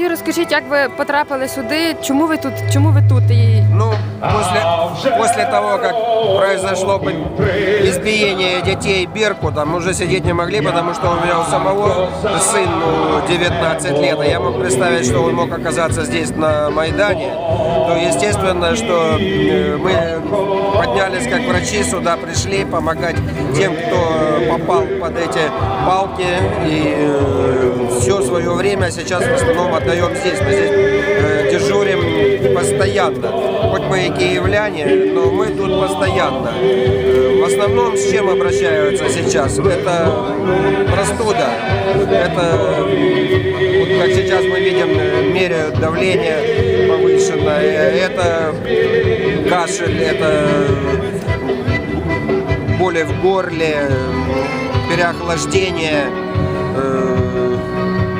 І розкажіть, як ви потрапили сюди? Чому ви тут? Чому ви тут? І Ну, после, после того, как произошло бы избиение детей Беркутом, мы уже сидеть не могли, потому что у меня у самого сын ну, 19 лет, а я мог представить, что он мог оказаться здесь на Майдане, то естественно, что э, мы поднялись как врачи сюда, пришли помогать тем, кто попал под эти палки, и все свое время сейчас в основном отдаем здесь. Мы здесь э, дежурим постоянно. Хоть мы и киевляне, но мы тут постоянно. Э, В основном с чем обращаются сейчас? Это простуда. Это, вот как сейчас мы видим, э, меряют давление повышенное. Это кашель, это боли в горле, переохлаждение. э,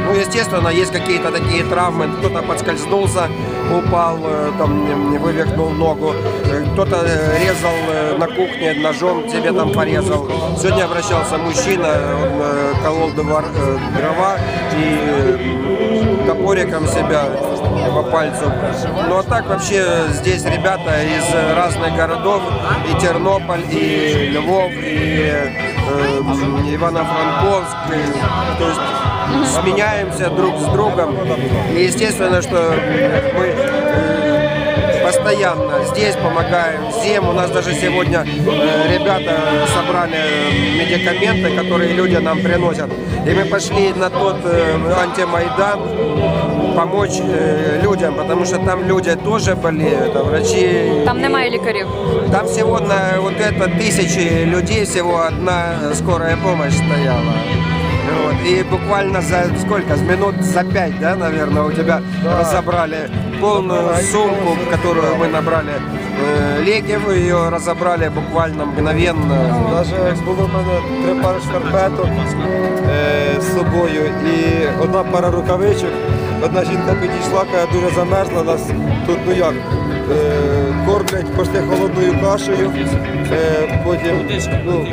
Ну, естественно, есть какие-то такие травмы. Кто-то подскользнулся, упал, э, там, вывихнул ногу. Э, Кто-то резал на кухне ножом, себе там порезал. Сегодня обращался мужчина, он колол дрова и топориком себя по пальцу. Ну а так вообще здесь ребята из разных городов, и Тернополь, и Львов, и э, Ивано-Франковск. то есть сменяемся друг с другом. И естественно, что мы э, постоянно здесь помогаем всем. У нас даже сегодня э, ребята собрали медикаменты, которые люди нам приносят. И мы пошли на тот э, антимайдан помочь э, людям, потому что там люди тоже болеют, а врачи там немає лікарів. там всего на вот это тысячи людей, всего одна скорая помощь стояла. Вот. И буквально за сколько? С минут за пять, да, наверное, у тебя разобрали полную сумку, которую мы набрали. Э, Лекев ее разобрали буквально мгновенно. Навіть було в мене три пари шкарпеток е, з собою і одна пара рукавичок. Одна жінка підійшла, каже, дуже замерзла нас тут, ну як, е, кормлять пошти холодною кашею, е, потім ну,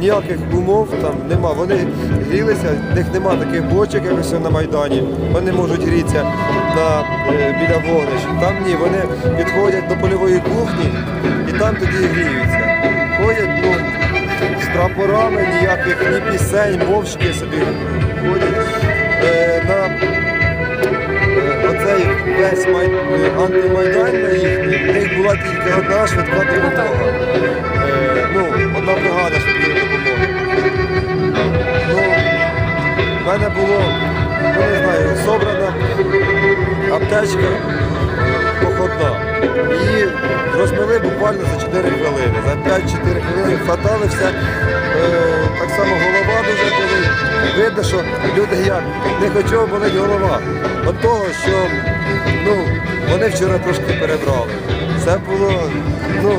ніяких умов там нема. Вони грілися, в них нема таких бочок, як ось на Майдані. Вони можуть грітися на, е, біля вогнищ. Там ні, вони підходять до польової кухні і там тоді гріються. Ходять, ну, з прапорами ніяких, ні пісень, мовчки собі ходять. Май, е, антимайдан на їхній, в них була тільки одна швидка допомога. Е, ну, одна бригада швидкої допомоги. Ну, в мене було, ну не знаю, собрана аптечка походна. Її розмили буквально за 4 хвилини. За 5-4 хвилини хватали все. Е, так само голова дуже болить. Видно, що люди як не хочуть болить голова. От того, що ну, вони вчора трошки перебрали. Це було, ну,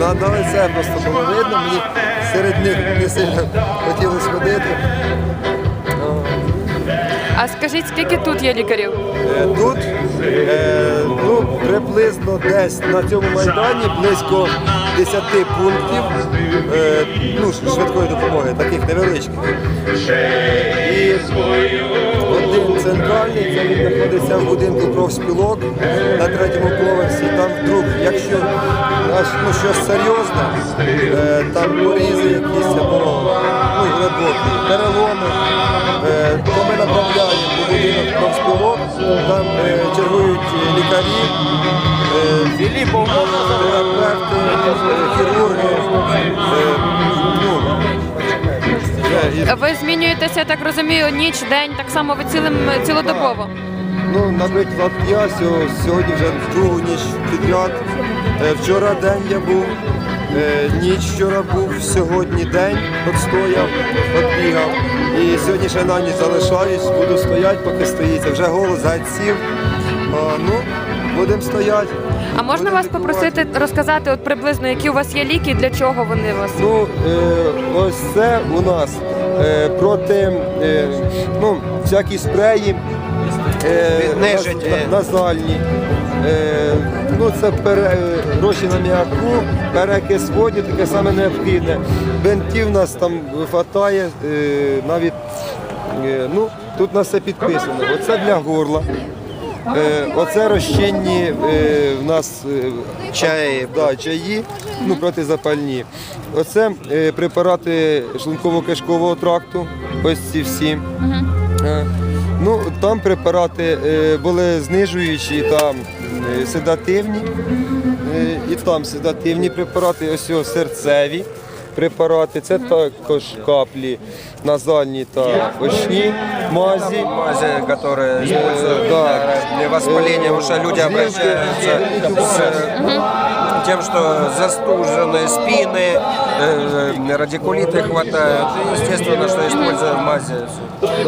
на, на лице просто було видно, мені серед них не сильно хотілося ходити. А скажіть, скільки тут є лікарів? Е, Тут е, ну, приблизно десь на цьому майдані близько 10 пунктів е, ну, швидкої допомоги, таких невеличких. І центральний, це він знаходиться в будинку профспілок на третьому поверсі. Там вдруг, якщо ну, щось серйозне, е, там порізи якісь або ну, глибокі, переломи, е, то ми направляємо у будинок профспілок, там е, чергують лікарі, терапевти, хірурги. Ви змінюєтеся, я так розумію, ніч, день, так само ви цілим цілодобово. Ну, наприклад, я сьо- сьогодні вже другу ніч підряд. Е, Вчора день я був, е, ніч вчора був, сьогодні день от стояв, от бігав. І сьогодні ще на ніч залишаюсь, буду стояти, поки стоїться. Вже голос сів. Ну, будемо стояти. А можна вас попросити розказати от приблизно, які у вас є ліки, і для чого вони у вас? Ну, е, ось це у нас е, проти е, ну, всякі спреї, е, наз- назальні. Е, ну, це пере, гроші на м'яку, перекис воді, таке саме необхідне. Бинтів нас там вистачає, е, навіть е, ну, тут у нас все підписано. Оце для горла. Е, Оце розчинні е, в нас е, Чаї. да, чаї, ну, протизапальні. Оце препарати шлунково-кишкового тракту, ось ці всі. Ну, там препарати були знижуючі, там седативні, і там седативні препарати, ось його серцеві препарати, це також каплі назальні та очні мазі. Мази, которые используют да. для воспаления ушей. Люди обращаются с э, тем, что застуженные спины, э, радикулиты хватает. И, естественно, что используют мази.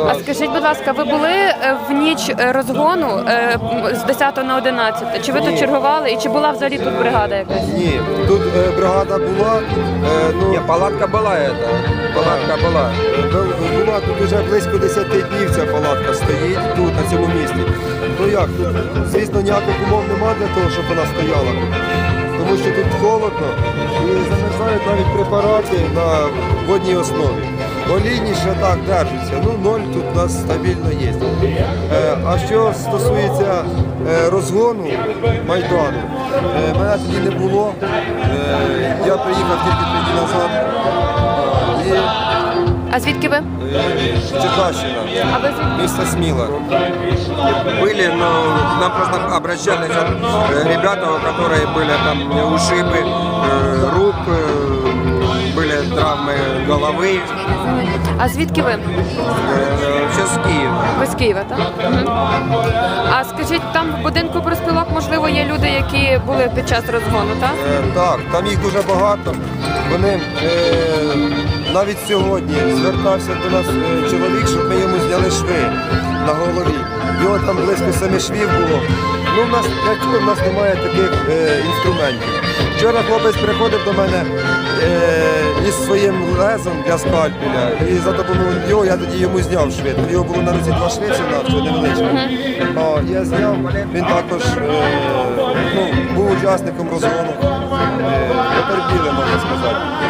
А скажіть, будь ласка, ви були е, в ніч е, розгону е, м, з 10 на 11? Чи ви тут чергували і чи була взагалі тут бригада якась? Ні, тут е, бригада була, е, ну, Не, палатка была это. Палатка была. Бу- Тут вже близько 10 днів ця палатка стоїть тут, на цьому місці. Ну як, тут, звісно, ніяких умов нема для того, щоб вона стояла. Тому що тут холодно і замерзають навіть препарати на водній основі. Олійні ще так держаться. Ну, ноль тут у нас стабільно є. Е, а що стосується е, розгону Майдану, е, мене тоді не було. Я приїхав тільки три дні назад. І А звідки ви? Черкащина, А ви звідки? місто Сміла. Были, но к нам просто обращались э, ребята, у которых были там ушибы э, рук, э, были травмы головы. А звідки ви? Э, Вообще с Киева. Ви з Києва, так? Мгм. А скажіть, там в будинку проспілок, можливо, є люди, які були під час розгону, так? Е, Так, там їх дуже багато. Вони е, навіть сьогодні звертався до нас е, чоловік, щоб ми йому зняли шви на голові. Його там близько семи швів було. Ну, в нас для цього в нас немає таких е, інструментів. Вчора хлопець приходив до мене е, із своїм лезом для скальпеля, і за допомогою його я тоді йому зняв шви. У нього було на руці два шви всього невеличкі. О, я зняв, він також е, ну, був учасником розгону. Е, Потерпіли, можна сказати.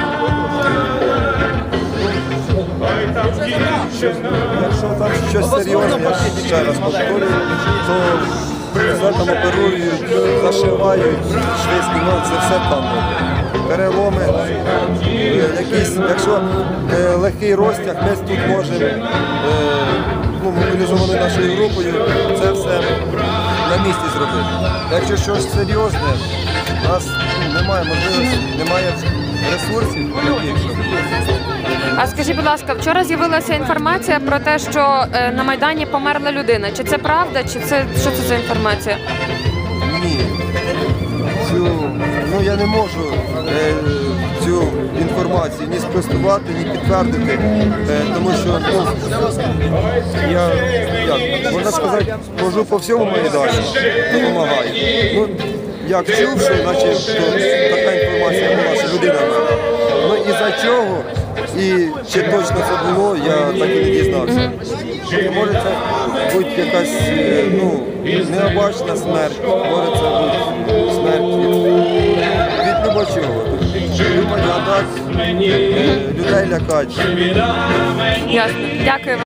Якщо там щось серйозне, я ще раз повторюю, то там оперують, зашивають, шви знімають, це все там. Переломи, е, якісь, якщо е, легкий розтяг, ми тут можемо е, ну, мобілізовані нашою групою, це все на місці зробити. Якщо щось серйозне, у нас ну, немає можливості, немає ресурсів таких, щоб А скажіть, будь ласка, вчора з'явилася інформація про те, що е, на Майдані померла людина. Чи це правда, чи це що це за інформація? Ні. Цю, ну я не можу е, цю інформацію ні спростувати, ні підтвердити, е, тому що ну, я як, можна сказати, хожу по всьому Майдані, допомагаю. Ну, як чув, що наче що така інформація була, що людина. Ну і за чого, і чи точно це було, я так і не дізнався. Може це бути якась е, ну, необачна смерть, може це бути смерть від, від любочого. Е, людей лякати. Ясно. Дякую.